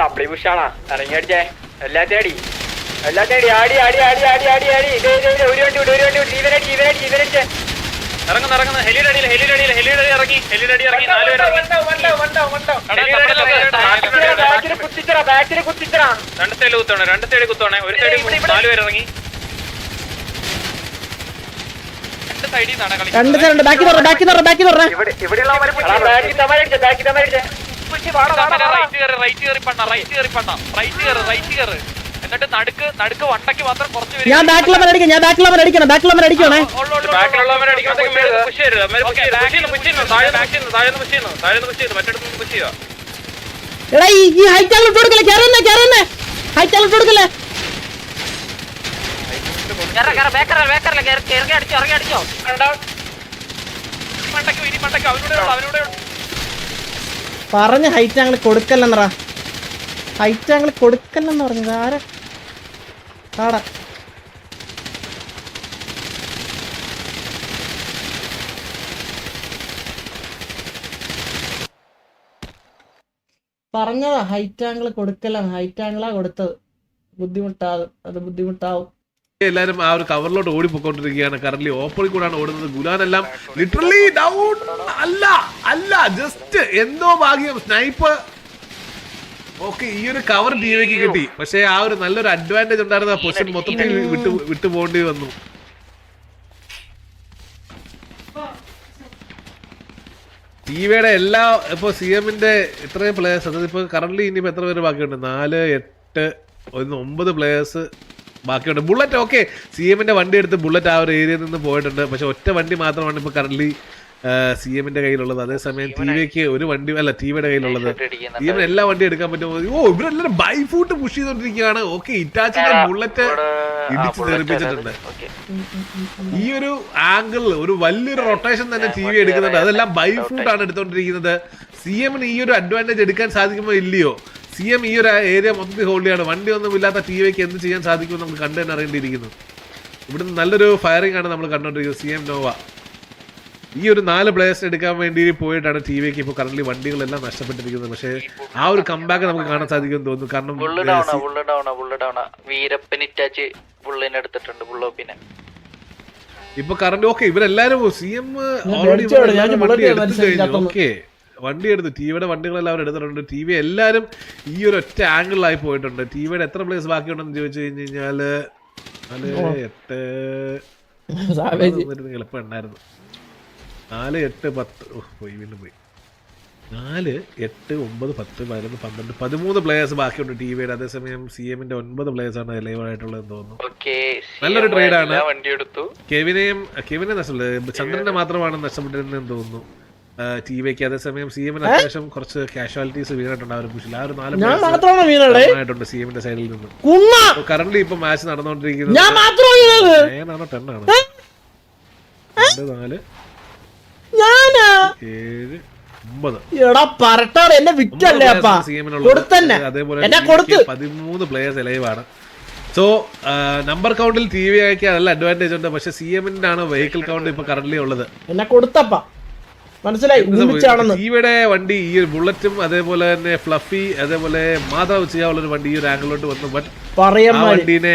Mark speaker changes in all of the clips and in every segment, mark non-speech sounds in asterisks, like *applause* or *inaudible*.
Speaker 1: W പുഷാണാ ഇറങ്ങി അടിച്ചേ. എല്ലാത്തെ അടി. എല്ലാത്തെ അടി. ആടി ആടി ആടി ആടി ആടി ആടി. ഒരു വണ്ടി വിട് ഒരു വണ്ടി വിട്. ഇവനടി ഇവനടി ഇവനടിച്ചേ
Speaker 2: ഇറങ്ങുന്നു ഇറങ്ങുന്നു. ഹെലിയുടെ ഹെലിയുടെ ഹെലിയുടെ ഇറങ്ങി. ഹെലിയുടെ ഇറങ്ങി. നാല് പേര് രണ്ട് സൈഡിൽ കുത്തോണേ രണ്ട് സൈഡിൽ കുത്തോണേ. ഒരു സൈഡിൽ നാല് പേര് ഇറങ്ങി. രണ്ട്
Speaker 3: സൈഡ് ബാക്കി തുറ ബാക്കി തുറ ബാക്കി തുറ
Speaker 2: എന്നിട്ട് നടുക്ക് നടുക്ക് വണ്ടയ്ക്ക് മാത്രം കുറച്ച്
Speaker 3: ഞാൻ ബാക്കിലവൻ അടിക്കണം ഞാൻ ബാക്കിലവൻ അടിക്കണം ബാക്കിലവൻ അടിക്കണേ എടാ ഈ ഈ ഹൈറ്റ് ആംഗിൾ ഇട്ട് കൊടുക്കല്ലേ കയറുന്നേ കയറുന്നേ ഹൈറ്റ് ആംഗിൾ ഇട്ട് കൊടുക്കല്ലേ? പറഞ്ഞ ഹൈറ്റ് ആംഗിൾ കൊടുക്കല്ലെന്നറാ. ഹൈറ്റ് ആംഗിൾ കൊടുക്കല്ലെന്ന് പറഞ്ഞത്. ആരാ? ആടാ. പറഞ്ഞതാ ഹൈറ്റ് ആംഗിൾ കൊടുക്കല്ല ഹൈറ്റ് ആംഗിളാ കൊടുത്തത്. ബുദ്ധിമുട്ടാകും അത് ബുദ്ധിമുട്ടാവും.
Speaker 4: എല്ലാരും ആ ഒരു കവറിലോട്ട് ഓടിപ്പോയിക്കൊണ്ടിരിക്കുകയാണ്. കറന്റ് ഓപ്പണിൽ കൂടാണ് ഓടുന്നത്. ഗുലാൻ എല്ലാം ലിറ്ററലി ഡൗൺ അല്ല അല്ല ജസ്റ്റ് എന്തോ ഭാഗ്യം. സ്നൈപ്പ് ഓക്കെ ഈ ഒരു കവർ ടീമിലേക്ക് കിട്ടി. പക്ഷേ ആ ഒരു നല്ലൊരു അഡ്വാന്റേജ് ഉണ്ടായിരുന്ന പൊസിഷൻ മൊത്തത്തിൽ വിട്ടു വിട്ടു പോകേണ്ടി വന്നു. ടീവിയുടെ എല്ലാ ഇപ്പൊ സി എമ്മിന്റെ ഇത്രയും പ്ലേയേഴ്സ് അതായത് ഇപ്പൊ കറന്റ് ഇനിയിപ്പോ എത്ര പേര് ബാക്കിയുണ്ട്? നാല് എട്ട് ഒന്ന് ഒമ്പത് പ്ലേയേഴ്സ് ബാക്കിയുണ്ട്. ബുള്ളറ്റ് ഓക്കെ സി എമ്മിന്റെ വണ്ടി എടുത്ത് ബുള്ളറ്റ് ആ ഒരു ഏരിയയിൽ നിന്ന് പോയിട്ടുണ്ട്. പക്ഷെ ഒറ്റ വണ്ടി മാത്രമാണ് ഇപ്പൊ കറന്റ് സി എമ്മിന്റെ കയ്യിലുള്ളത്. അതേസമയം ടി വിക്ക് ഒരു വണ്ടി അല്ല ടി വിയുടെ കയ്യിലുള്ളത്. സി എമ്മിന് എല്ലാ വണ്ടി എടുക്കാൻ പറ്റുമോ? ഓ ഇവരെല്ലാരും ബൈ ഫൂട്ട് പുഷ് ചെയ്തോണ്ടിരിക്കുകയാണ്. ഓക്കെ ഇറ്റാച്ചിന്റെ ബുള്ളറ്റ് ഇടിച്ച് തെറിപ്പിച്ചിട്ടുണ്ട്. ഈ ഒരു ആംഗിൾ ഒരു വലിയൊരു റൊട്ടേഷൻ തന്നെ ടി വി എടുക്കുന്നുണ്ട്. അതെല്ലാം ബൈ ഫൂട്ട് ആണ് എടുത്തോണ്ടിരിക്കുന്നത്. സി എമ്മിന് ഈ ഒരു അഡ്വാന്റേജ് എടുക്കാൻ സാധിക്കുമോ ഇല്ലയോ? സി എം ഈ ഒരു ഏരിയ മൊത്തത്തിൽ ഹോൾഡ് ചെയ്യാണ്. വണ്ടി ഒന്നും ഇല്ലാത്ത ടി വിക്ക് എന്ത് ചെയ്യാൻ സാധിക്കുമെന്ന് നമുക്ക് കണ്ടു തന്നെ അറിയേണ്ടിയിരിക്കുന്നു. ഇവിടുന്ന് നല്ലൊരു ഫയറിംഗ് ആണ് നമ്മൾ കണ്ടുകൊണ്ടിരിക്കുന്നത് സി എം നോവ. ഈ ഒരു നാല് പ്ലേയേഴ്സ് എടുക്കാൻ വേണ്ടി പോയിട്ടാണ് ടി വിക്ക് ഇപ്പോൾ കറന്റ് വണ്ടികളെല്ലാം നഷ്ടപ്പെട്ടിരിക്കുന്നത്. പക്ഷേ ആ ഒരു കമ്പാക്ക് നമുക്ക് കാണാൻ സാധിക്കുമെന്ന് തോന്നുന്നു. കാരണം
Speaker 5: ബുള്ള് ഡൗണാ ബുള്ള് ഡൗണാ ബുള്ള് ഡൗണാ വീരപ്പൻ ഇറ്റാച്ച് ബുള്ളിനെ എടുത്തിട്ടുണ്ട് ബുള്ളോപ്പിനെ
Speaker 4: ഇപ്പൊ കറന്റ് ഓക്കെ ഇവരെല്ലാരും സി എം
Speaker 3: ഓൾറെഡി. ഞാൻ bullet
Speaker 4: ഓക്കെ വണ്ടി എടുത്തു ടിവിയുടെ വണ്ടികളെല്ലാം അവർ എടുത്തിട്ടുണ്ട്. ടി വി എല്ലാവരും ഈ ഒരു ഒറ്റ ആംഗിളിലായി പോയിട്ടുണ്ട്. ടിവിയുടെ എത്ര പ്ലേസ് ബാക്കിയുണ്ടെന്ന് ചോദിച്ചു കഴിഞ്ഞ് കഴിഞ്ഞാൽ നാല് എട്ട്
Speaker 3: എളുപ്പമുണ്ടായിരുന്നു
Speaker 4: വന്നിരുന്നെങ്കിൽ എളുപ്പം ഉണ്ടായിരുന്നു നാല് എട്ട് പത്ത്. ഓ, പോയി വീണ്ടും പോയി. നാല് എട്ട് ഒമ്പത് പത്ത് പതിനൊന്ന് പന്ത്രണ്ട് പതിമൂന്ന് പ്ലേയേഴ്സ് ബാക്കിയുണ്ട് ടി വിയുടെ അതേസമയം സി എമ്മിന്റെ ഒൻപത് പ്ലേയേഴ്സ് ആണ് ലൈവ് ആയിട്ടുള്ളതെന്ന് തോന്നുന്നു.
Speaker 5: ഓക്കെ
Speaker 4: നല്ലൊരു ട്രേഡ് ആണ്.
Speaker 5: വണ്ടി എടുത്തു.
Speaker 4: കെവിനെയും കെവിനെ നഷ്ടപ്പെട്ടത് ചന്ദ്രനെ മാത്രമാണ് നഷ്ടപ്പെട്ടിരുന്നതെന്ന് തോന്നുന്നു. ടി വിക്ക് അതേസമയം സി എമ്മിന് അത്യാവശ്യം കുറച്ച് കാഷ്വാലിറ്റീസ് വീണിട്ടുണ്ട് ആ ഒരു പുഷിൽ ആ ഒരു നാല് സി എമ്മിന്റെ സൈഡിൽ നിന്ന്. കറന്റ് ഇപ്പൊ മാച്ച് നടന്നുകൊണ്ടിരിക്കുന്നത് ടെൻ ആണ്. രണ്ട് നാല് ഏഴ്
Speaker 3: എടാ പറട്ടാണ് എന്നെ വിറ്റല്ലേ അപ്പാ? കൊടുത്തന്നെ.
Speaker 4: അതേപോലെ പതിമൂന്ന് പ്ലേയേഴ്സ് ലൈവാണ് സോ നമ്പർ കൗണ്ടിൽ ടി വി അയക്കാൻ നല്ല അഡ്വാന്റേജ് ഉണ്ട്. പക്ഷെ സി എമ്മിന്റെ ആണ് വെഹിക്കിൾ കൗണ്ട് ഇപ്പൊ കറന്റ് ഉള്ളത്.
Speaker 3: എന്നെ കൊടുത്തപ്പ. മനസ്സിലായി ഒരുമിച്ചാണെന്ന്
Speaker 4: ടിവിയുടെ വണ്ടി ഈ ഒരു ബുള്ളറ്റും അതേപോലെ തന്നെ ഫ്ലഫി അതേപോലെ മാതാവ് ചെയ്യാനുള്ള ഒരു വണ്ടി ഈ ഒരു ആംഗിളിലോട്ട് വന്നു. ബട്ട്
Speaker 3: പറയാൻ
Speaker 4: വണ്ടീനെ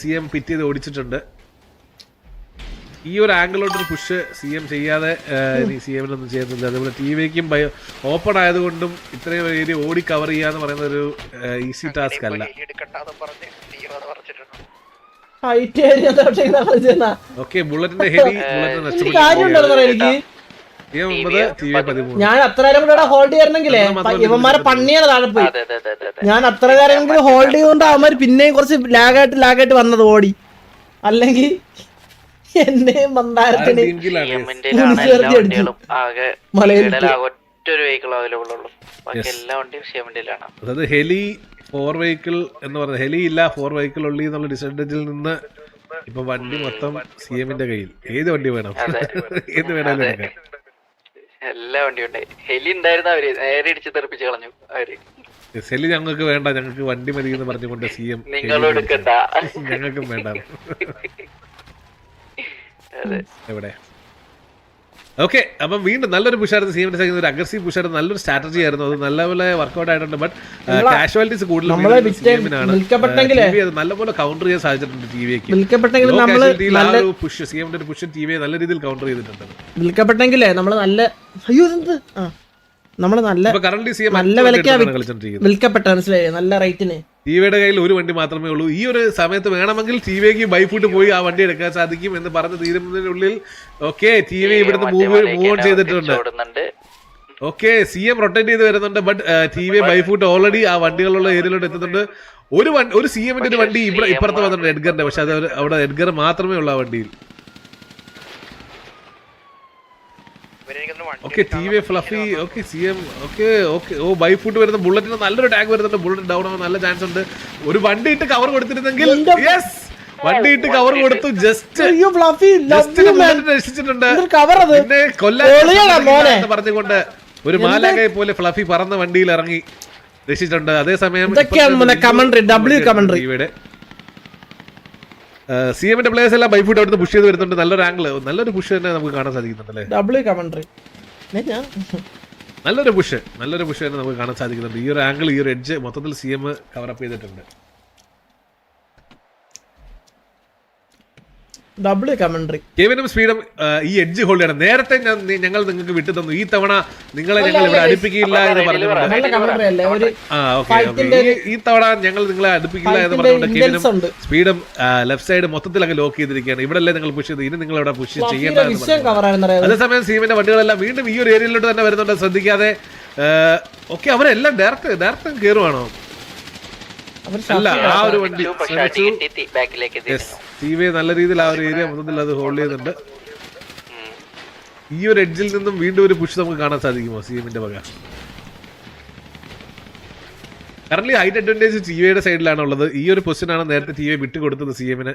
Speaker 4: സി എം പിറ്റ് ചെയ്ത് ഓടിച്ചിട്ടുണ്ട്. ഈ ഒരു ആംഗിളിലോട്ട് ഒരു പുഷ് സി എം ചെയ്യാതെ സി എമ്മിനൊന്നും ചെയ്യുന്നില്ല. അതേപോലെ ടി വിക്കും ഓപ്പൺ ആയതുകൊണ്ടും ഇത്രയും ഏരിയ ഓടി കവർ ചെയ്യാന്ന് പറയുന്ന ഒരു ഈസി ടാസ്ക് അല്ല.
Speaker 3: ഹൈറ്റ് ഏരിയ
Speaker 4: ഓക്കെ ബുള്ളറ്റിന്റെ ഹെവി *laughs* ബുള്ളറ്റിന്
Speaker 3: ഇച്ചിരി ഞാൻ അത്ര നേരം കൂടെ ഹോൾഡ് ചെയ്യണമെങ്കിലേ ഇവന്മാരെ പണ്ണിയാണ് താഴെ പോയി. ഞാൻ അത്ര നേരം കൂടി ഹോൾഡ് ചെയ്തുകൊണ്ട് അവന്മാര് പിന്നെയും കുറച്ച് ലാഗായിട്ട് ലാഗായിട്ട് വന്നത് ഓടി. അല്ലെങ്കിൽ എന്നെയും മന്ദാരത്തിന് മലയിൽ
Speaker 5: വെഹിക്കിൾ അവൈലബിൾ ഉള്ളൂ. ബാക്കി എല്ലാ വണ്ടിയും
Speaker 4: അതായത് ഹെലി ഫോർ വെഹിക്കിൾ എന്ന് പറഞ്ഞ ഹെലി ഇല്ല ഫോർ വെഹിക്കിൾ ഉള്ളി എന്നുള്ള ഡിസഡ്വാന്റേജിൽ നിന്ന് ഇപ്പൊ വണ്ടി മൊത്തം സി എമ്മിന്റെ കയ്യിൽ. ഏത് വണ്ടി വേണം? *laughs* ഏത് വേണേലും എടുക്കാം.
Speaker 5: എല്ലാ വണ്ടിയും ഉണ്ടായി ഹെലി ഉണ്ടായിരുന്ന അവർ? നേരെ ഇടിച്ച് തെറിപ്പിച്ച് കളഞ്ഞു അവർ.
Speaker 4: ഹെലി ഞങ്ങൾക്ക് വേണ്ട ഞങ്ങൾക്ക് വണ്ടി മതി എന്ന് പറഞ്ഞുകൊണ്ട് *laughs* സി എം
Speaker 5: നിങ്ങളും എടുക്കണ്ട.
Speaker 4: ഞങ്ങൾക്കും വേണ്ട. *laughs* എവിടെ? ഓക്കെ അപ്പം വീണ്ടും നല്ലൊരു പുഷായിരുന്നു സി എം ഒരു അഗ്രസീവ് പുഷായിരുന്നു നല്ലൊരു സ്ട്രാറ്റജി ആയിരുന്നു. അത് നല്ലപോലെ വർക്ക്ഔട്ട് ആയിട്ടുണ്ട് ബട്ട് കാഷ്വാലിറ്റീസ് കൂടുതൽ നല്ലപോലെ കൗണ്ടർ ചെയ്യാൻ സാധിച്ചിട്ടുണ്ട് ടി വിക്ക് പുഷ് സി എമ്മിന്റെ ഒരു പുഷ് ടി വി നല്ല രീതിയിൽ കൗണ്ടർ ചെയ്തിട്ടുണ്ട്.
Speaker 3: വിൽക്കപ്പെട്ടെങ്കിലേ നമ്മൾ നല്ല അയ്യോ നമ്മൾ നല്ല നല്ല
Speaker 4: വിലക്കാണ്
Speaker 3: വിൽക്കപ്പെട്ട മനസ്സിലായി? നല്ല റേറ്റിന്
Speaker 4: ടി വിയുടെ കയ്യിൽ ഒരു വണ്ടി മാത്രമേ ഉള്ളൂ. ഈ ഒരു സമയത്ത് വേണമെങ്കിൽ ടി വിക്ക് ബൈഫുട്ട് പോയി ആ വണ്ടി എടുക്കാൻ സാധിക്കും എന്ന് പറഞ്ഞ് തീരുന്നതിനുള്ളിൽ ഓക്കെ ടി വി ഇവിടുന്ന് മൂവ് മൂവ് ഓൺ ചെയ്തിട്ടുണ്ട്. ഓക്കെ സി എം റൊട്ടേറ്റ് ചെയ്ത് വരുന്നുണ്ട് but T V by foot already ആ വണ്ടികളുള്ള ഏരിയയിലോട്ട് എത്തുന്നുണ്ട്. ഒരു ഒരു സി എമ്മിന്റെ ഒരു വണ്ടി ഇവിടെ ഇപ്പുറത്ത് വന്നിട്ടുണ്ട് എഡ്ഗറിന്റെ പക്ഷെ അത് അവിടെ എഡ്ഗർ മാത്രമേ ഉള്ളൂ ആ വണ്ടിയിൽ. Okay T V fluffy okay C M okay okay oh by foot വരുന്ന ബുള്ളറ്റിന് നല്ലൊരു ടാഗ് വരുന്നുണ്ട്. ബുള്ളറ്റ് ഡൗൺ ആവാൻ നല്ല ചാൻസ് ഉണ്ട്. ഒരു വണ്ടി ഇട്ട് കവർ കൊടുത്തിരുന്നെങ്കിൽ യെസ് വണ്ടി ഇട്ട് കവർ കൊടുത്തു. ജസ്റ്റ്
Speaker 3: അയ്യോ ഫ്ലഫി
Speaker 4: ജസ്റ്റ് രക്ഷിച്ചിട്ടുണ്ട്.
Speaker 3: കവർ അത്.
Speaker 4: പിന്നെ. എന്ന് പറഞ്ഞുകൊണ്ട് ഒരു മാലാകയെ പോലെ ഫ്ലഫി പറന്ന വണ്ടിയിൽ ഇറങ്ങി രക്ഷിച്ചിട്ടുണ്ട്. അതേസമയം
Speaker 3: ഇതൊക്കെയാണ് മോനെ കമന്ററി W കമന്ററി
Speaker 4: സി എമ്മിന്റെ പ്ലേയേഴ്സ് എല്ലാം ബൈഫുട്ട് അവിടുന്ന് പുഷ് ചെയ്ത് വരുന്നുണ്ട്. നല്ലൊരു ആംഗിൾ നല്ലൊരു പുഷ് തന്നെ നമുക്ക് കാണാൻ സാധിക്കുന്നുണ്ട് അല്ലേ?
Speaker 3: ഡബ്ല്യു കമൻട്രി ഞാൻ
Speaker 4: നല്ലൊരു പുഷ്. നല്ലൊരു പുഷ് തന്നെ നമുക്ക് കാണാൻ സാധിക്കുന്നുണ്ട്. ഈ ഒരു ആംഗിൾ ഈ ഒരു എഡ്ജ് മൊത്തത്തിൽ സി എം കവറപ്പ് ചെയ്തിട്ടുണ്ട്.
Speaker 3: ഡബ്ല്യു കമന്ററി
Speaker 4: കെവിനും സ്പീഡും ഈ എഡ്ജ് ഹോൾഡ് ചെയ്യണം. നേരത്തെ ഞങ്ങൾ നിങ്ങൾക്ക് വിട്ടു തന്നു ഈ തവണ നിങ്ങളെ ഞങ്ങൾ ഇവിടെ അടുപ്പിക്കില്ല എന്ന് പറഞ്ഞുകൊണ്ട്.
Speaker 3: നല്ല അല്ലേ? ഒരു
Speaker 4: ആ ഓക്കെ ഈ തവണ ഞങ്ങൾ നിങ്ങളെ അടുപ്പിക്കില്ല എന്ന് പറഞ്ഞുകൊണ്ട് കെവിനും സ്പീഡും ലെഫ്റ്റ് സൈഡ് മൊത്തത്തിൽ അങ്ങ് ലോക്ക് ചെയ്തിരിക്കുകയാണ്. ഇവിടെ അല്ലേ നിങ്ങൾ പുഷ് ചെയ്ത് ഇനി നിങ്ങൾ ഇവിടെ പുഷ് ചെയ്യേണ്ട അതേസമയം സീമിന്റെ വണ്ടികളെല്ലാം വീണ്ടും ഈ ഒരു ഏരിയയിലോട്ട് തന്നെ വരുന്നുണ്ട്. ശ്രദ്ധിക്കാതെ ഓക്കെ അവരെല്ലാം ഡയറക്റ്റ് ഡയറക്റ്റ് കയറുവാണോ അല്ല ആ ഒരു വണ്ടി ടി വി നല്ല രീതിയിൽ ആ ഒരു ഏരിയ മൊത്തത്തിൽ അത് ഹോൾഡ് ചെയ്യുന്നുണ്ട്. ഈ ഒരു എഡ്ജിൽ നിന്നും വീണ്ടും ഒരു പുഷ് നമുക്ക് കാണാൻ സാധിക്കുമോ സി എമ്മിന്റെ വക? കറന്റ് ഹൈറ്റ് അഡ്വാന്റേജ് ടി വിയുടെ സൈഡിലാണ് ഉള്ളത് ഈ ഒരു പൊസിഷനാണ് നേരത്തെ ടി വി വിട്ട് കൊടുത്തത് സി എമ്മിന്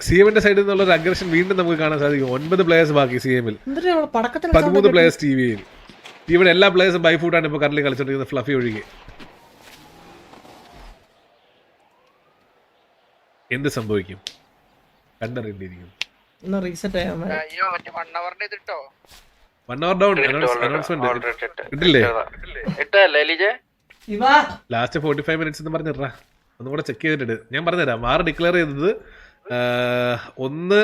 Speaker 4: സി എമ്മിന്റെ സൈഡിൽ നിന്നുള്ള ഒരു അഗ്രഷൻ വീണ്ടും നമുക്ക് കാണാൻ സാധിക്കും. ഒൻപത് പ്ലേയേഴ്സ് ബാക്കി സി എമ്മിൽ പതിമൂന്ന് പ്ലേയേഴ്സ് ടി വിയിൽ ടിവിയുടെ എല്ലാ പ്ലേയേഴ്സും ബൈ ഫുട്ടാണ് ഇപ്പോൾ കറന്റ് കളിച്ചോണ്ടിരിക്കുന്നത്. ഫ്ലഫി ഒഴികെ. എന്ത് സംഭവിക്കും? കണ്ടറിയേണ്ടിയിരിക്കും
Speaker 3: ഒന്ന് റീസെറ്റ് ആയാ മറ്റേ
Speaker 4: വൺ അവർ ഡൗൺ അനൗൺസ്മെന്റ് ഇട്ടില്ലേ?
Speaker 5: ഇട്ടല്ലേ എലിജെ?
Speaker 3: ഇവാ.
Speaker 4: ലാസ്റ്റ് ഫോർട്ടി ഫൈവ് മിനിറ്റ്സ് എന്ന് പറഞ്ഞിട്ടാ ഒന്നും കൂടെ ചെക്ക് ചെയ്തിട്ട്. ഞാൻ പറഞ്ഞുതരാം. വാർ ഡിക്ലെയർ ചെയ്തത് ഒന്ന്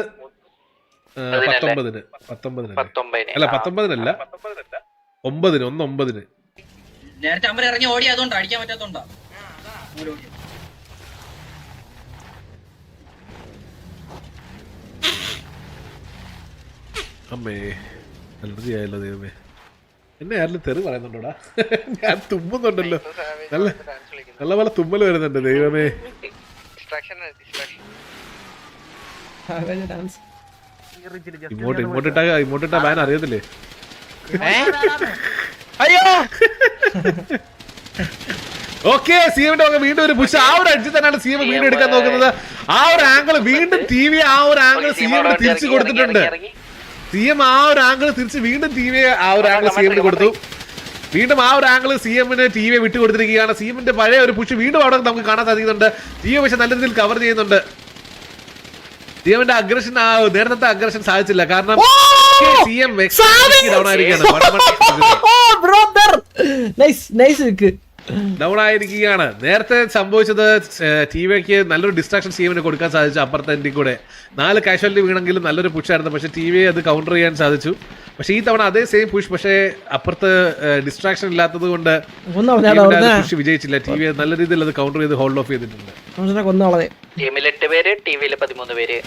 Speaker 4: പത്തൊമ്പതിന്. പത്തൊമ്പതിന്
Speaker 5: പത്തൊമ്പതിന്.
Speaker 4: അല്ല പത്തൊമ്പതിനല്ല. ഒമ്പതിന് ഒന്ന് ഒമ്പതിന്.
Speaker 6: നേരത്തെ അമ്മ ഇറങ്ങി ഓടി അതുകൊണ്ടാ. അടിക്കാൻ പറ്റാത്തോണ്ടാ.
Speaker 4: അമ്മേ അലർജി ആയല്ലോ ദൈവമേ. എന്നെ ആരെങ്കിലും തെറി പറയുന്നുണ്ടോടാ? ഞാൻ തുമ്മുന്നുണ്ടല്ലോ. നല്ല നല്ല പോലെ തുമ്മൽ വരുന്നുണ്ട് ദൈവമേ.
Speaker 3: ഡാൻസ്
Speaker 4: ഇങ്ങോട്ട് ഇങ്ങോട്ട് ഇട്ടാ ഇങ്ങോട്ട് ഇട്ടാ ബാൻ അറിയത്തില്ലേ?
Speaker 1: അയ്യോ!
Speaker 4: ഓക്കെ സിഎമിന്റെ ഒക്കെ വീണ്ടും ഒരു പുഷ് ആ ഒരു അടിച്ച് തന്നെയാണ് സിഎം വീണ്ടും എടുക്കാൻ നോക്കുന്നത്. ആ ഒരു ആംഗിൾ വീണ്ടും ടി വി ആ ഒരു ആംഗിൾ സി തിരിച്ചു കൊടുത്തിട്ടുണ്ട്. സി എം ആ ഒരു ആംഗിൾ തിരിച്ച് വീണ്ടും ടി വി ആ ഒരു ആംഗിൾ സി എമ്മിന് കൊടുത്തു. വീണ്ടും ആ ഒരു ആംഗിൾ സി എമ്മിന് ടി വി വിട്ടു കൊടുത്തിരിക്കുകയാണ്. സി എമ്മിന്റെ പഴയ ഒരു പുഷ് വീണ്ടും അവിടെ നമുക്ക് കാണാൻ സാധിക്കുന്നുണ്ട്. ടി വി പക്ഷെ നല്ല രീതിയിൽ കവർ ചെയ്യുന്നുണ്ട്. സി എമ്മിന്റെ അഗ്രഷൻ ആ നേരത്തെ അഗ്രഷൻ സാധിച്ചില്ല. കാരണം സി എം ഡൗൺ ആയിരിക്കുകയാണ്
Speaker 3: നൈസ് നൈസ്
Speaker 4: ഡൗൺ ആയിരിക്കുകയാണ് നേരത്തെ സംഭവിച്ചത് ടി വിക്ക് നല്ലൊരു ഡിസ്ട്രാക്ഷൻ സീമിന് കൊടുക്കാൻ സാധിച്ചു അപ്പുറത്തെ എൻഡിൽ കൂടെ. നാല് കാഷ്വാലിറ്റി വീണെങ്കിലും നല്ലൊരു പുഷായിരുന്നു പക്ഷേ ടി വി അത് കൗണ്ടർ ചെയ്യാൻ സാധിച്ചു. പക്ഷേ ഈ തവണ അതേ സെയിം പുഷ് പക്ഷേ അപ്പുറത്ത് ഡിസ്ട്രാക്ഷൻ ഇല്ലാത്തത് കൊണ്ട് പുഷ് വിജയിച്ചില്ല. ടി വി നല്ല രീതിയിൽ അത് കൗണ്ടർ ചെയ്ത് ഹോൾഡ് ഓഫ് ചെയ്തിട്ടുണ്ട്.
Speaker 5: ടീമിൽ എട്ട് പേര് ടിവിയിൽ പതിമൂന്ന് പേര്.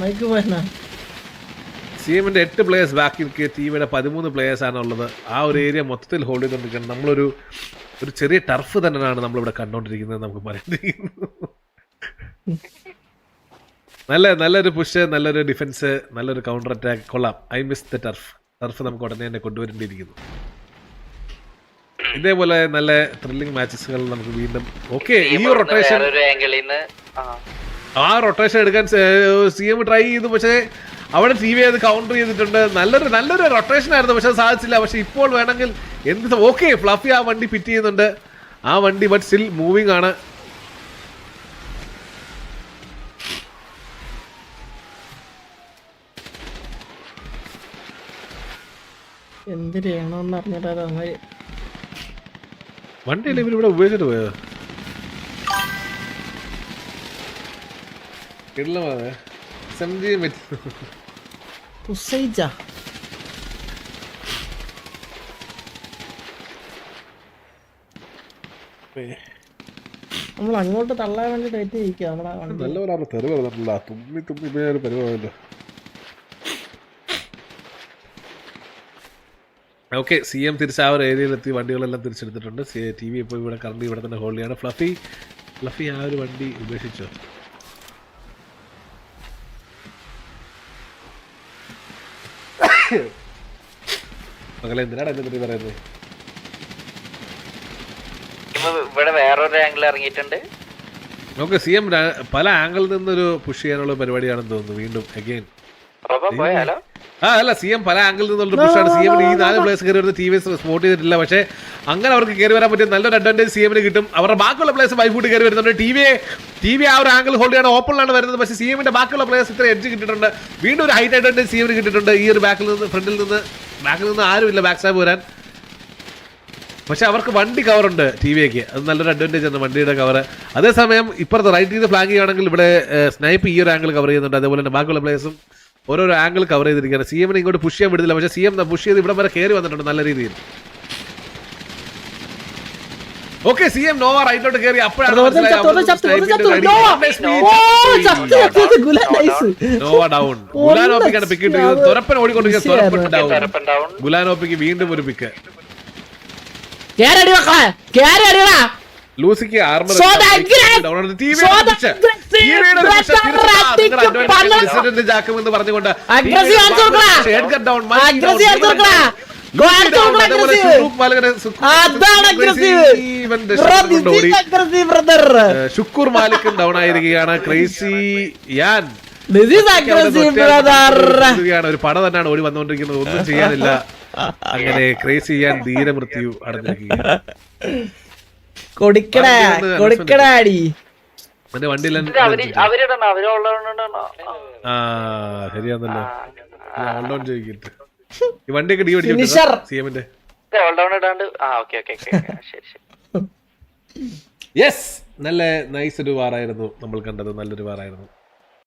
Speaker 3: മൈക്ക് പോയെന്നാ?
Speaker 4: സി എമ്മിന്റെ എട്ട് പ്ലേയേഴ്സ് ബാക്കി നിൽക്കുക ടി വിയുടെ പതിമൂന്ന് പ്ലേയേഴ്സ് ആണ് ഉള്ളത് ആ ഒരു ഏരിയ മൊത്തത്തിൽ ഹോൾഡ് ചെയ്തുകൊണ്ടിരിക്കുന്നത് നമ്മളൊരു ഒരു ചെറിയ ടർഫ് തന്നെയാണ് നമ്മളിവിടെ കണ്ടുകൊണ്ടിരിക്കുന്നത് നമുക്ക് പറയുന്നത് നല്ല നല്ലൊരു പുഷ് നല്ലൊരു ഡിഫൻസ് നല്ലൊരു കൗണ്ടർ അറ്റാക്ക് കൊള്ളാം. I miss the turf turf നമുക്ക് ഉടനെ തന്നെ കൊണ്ടുവരേണ്ടിയിരിക്കുന്നു. ഇതേപോലെ നല്ല ത്രില്ലിംഗ് മാച്ചസുകൾ നമുക്ക് വീണ്ടും ഓക്കെ ഈ റൊട്ടേഷൻ
Speaker 5: ആ.
Speaker 4: റൊട്ടേഷൻ എടുക്കാൻ സി എം ട്രൈ ചെയ്തു. പക്ഷേ അവിടെ ടി വി അത് കൗണ്ടർ ചെയ്തിട്ടുണ്ട്. നല്ലൊരു നല്ലൊരു റൊട്ടേഷൻ ആയിരുന്നു. പക്ഷെ സാധിച്ചില്ല. പക്ഷെ ഇപ്പോൾ വേണമെങ്കിൽ എന്ത് ഓക്കെ ഫ്ലഫി ആ വണ്ടി ഫിറ്റ് ചെയ്യുന്നുണ്ട്. ആ വണ്ടി ബട്ട് സ്റ്റിൽ മൂവിങ് ആണ്.
Speaker 3: എന്ത് ചെയ്യണമെന്ന്
Speaker 4: വണ്ടി ഇവിടെ ഉപയോഗിച്ചിട്ട് പോയത്? കിടലമാതെ സെം ചെയ്യാൻ
Speaker 3: ഉസൈജാ നമ്മൾ അങ്ങോട്ട് തള്ളാൻ വേണ്ടി ഡേറ്റ് ചെയ്യിക്കുക നമ്മളെ നല്ല
Speaker 4: നല്ലവരാണ് തെറി പറഞ്ഞിട്ടില്ല. തുമ്മി തുമ്മി ഇപ്പൊ ഒരു പരിപാടിയല്ലോ ഓക്കെ സി എം തിരിച്ച് ആ ഒരു ഏരിയയിലെത്തി വണ്ടികളെല്ലാം തിരിച്ചെടുത്തിട്ടുണ്ട്. ടി വി ഇപ്പോൾ ഇവിടെ കറണ്ട് ഇവിടെ തന്നെ ഹോൾഡ് ചെയ്യാണ്. ഫ്ലഫി ഫ്ലഫി ആ ഒരു വണ്ടി ഉപേക്ഷിച്ചോ? മകളെ എന്തിനാണ് എന്നെ പറ്റി പറയുന്നത്?
Speaker 5: ഇവിടെ വേറൊരു ആംഗിൾ ഇറങ്ങിയിട്ടുണ്ട്.
Speaker 4: നമുക്ക് സി എം പല ആംഗിളിൽ നിന്നൊരു പുഷ് ചെയ്യാനുള്ള പരിപാടിയാണെന്ന് തോന്നുന്നു വീണ്ടും
Speaker 5: അഗൈൻ
Speaker 4: ആ അല്ല സി എം പല ആംഗിളിൽ നിന്നുള്ള പുഷാണ് സി എം ഈ നാല് പ്ലേസ് കയറി വരുന്ന ടി വി എസ് സ്പോട്ട് ചെയ്തിട്ടില്ല. പക്ഷേ അങ്ങനെ അവർക്ക് കയറി വരാൻ പറ്റിയ നല്ലൊരു അഡ്വാന്റേജ് സി എമ്മിന് കിട്ടും. അവരുടെ ബാക്കിയുള്ള പ്ലേസ് വൈഫൂട്ട് കയറി വരുന്നുണ്ട്. ടി വി ടി വി ആ ഒരു ആംഗിൾ ഹോൾഡ് ചെയ്യണം ഓപ്പണിലാണ് വരുന്നത്. പക്ഷേ സി എമ്മിന്റെ ബാക്കിയുള്ള പ്ലേസ് ഇത്ര എഡ്ജ് കിട്ടിയിട്ടുണ്ട്. വീണ്ടും ഒരു ഹൈറ്റ് അഡ്വാന്റേജ് സി എമ്മിന് കിട്ടിയിട്ടുണ്ട്. ഈ ഒരു ബാക്കിൽ നിന്ന് ഫ്രണ്ടിൽ നിന്ന് ബാക്കിൽ നിന്ന് ആരുമില്ല ബാക്ക് സ്റ്റാബ് വരാൻ പക്ഷെ അവർക്ക് വണ്ടി കവറുണ്ട് ടി വിക്ക് അത് നല്ലൊരു അഡ്വാന്റേജ് ആണ് വണ്ടിയുടെ കവർ അതേസമയം ഇപ്പുറത്ത് റൈറ്റ് ചെയ്ത് ഫ്ലാങ്ക് ചെയ്യുകയാണെങ്കിൽ ഇവിടെ സ്നൈപ്പ് ഈ ഒരു ആംഗിൾ കവർ ചെയ്യുന്നുണ്ട്. അതേപോലെ തന്നെ ബാക്കിയുള്ള പ്ലേസും ഓരോരോ ആംഗിൾ കവർ ചെയ്തിരിക്കുകയാണ്. സി എമ്മിനെ ഇങ്ങോട്ട് പുഷ് ചെയ്യാൻ വിടുന്നില്ല. പക്ഷേ സി എം പുഷ് ചെയ്ത് ഇവിടെ വരെ കയറി വന്നിട്ടുണ്ട് നല്ല രീതിയിൽ. ഓക്കെ സി എം നോവ റൈറ്റിലോട്ട് കയറി അപ്പോഴാണ് *laughs* പിക്ക് ഇട്ടിരിക്കുന്നത് തുറപ്പൻ ഓടിക്കൊണ്ടിരിക്കുന്നത് ഗുലാനോപ്പിക്ക് വീണ്ടും ഒരു പിക്ക് ലൂസിക്ക് ആർമർ ജാക്കും എന്ന് പറഞ്ഞുകൊണ്ട് ഷുക്കൂർ മാലിക്കും ഡൗൺ ആയിരിക്കുകയാണ് ക്രേസി യാൻ. ഒരു പട തന്നെയാണ് ഓടി വന്നുകൊണ്ടിരിക്കുന്നത്. ഒന്നും *laughs* ചെയ്യാനില്ല. അങ്ങനെ ക്രേസി ചെയ്യാൻ ധീരമൃത്യു മൃത്യു
Speaker 3: അടഞ്ഞിരിക്കുന്നു
Speaker 4: എന്റെ വണ്ടിയിൽ
Speaker 5: അവർ
Speaker 4: ആ ശരിയാന്നല്ലോ. ഓൺലൈൻ ചോദിക്കട്ടെ വണ്ടിയൊക്കെ ഡി
Speaker 3: Finisher.
Speaker 4: സി എമ്മിന്റെ
Speaker 5: ഓൾ ഡൗൺ ഇടാണ്ട്. ആ ഓക്കെ ഓക്കെ ശരി ശരി.
Speaker 4: യെസ് നല്ല നൈസ് ഒരു വാറായിരുന്നു നമ്മൾ കണ്ടത്. നല്ലൊരു വാറായിരുന്നു.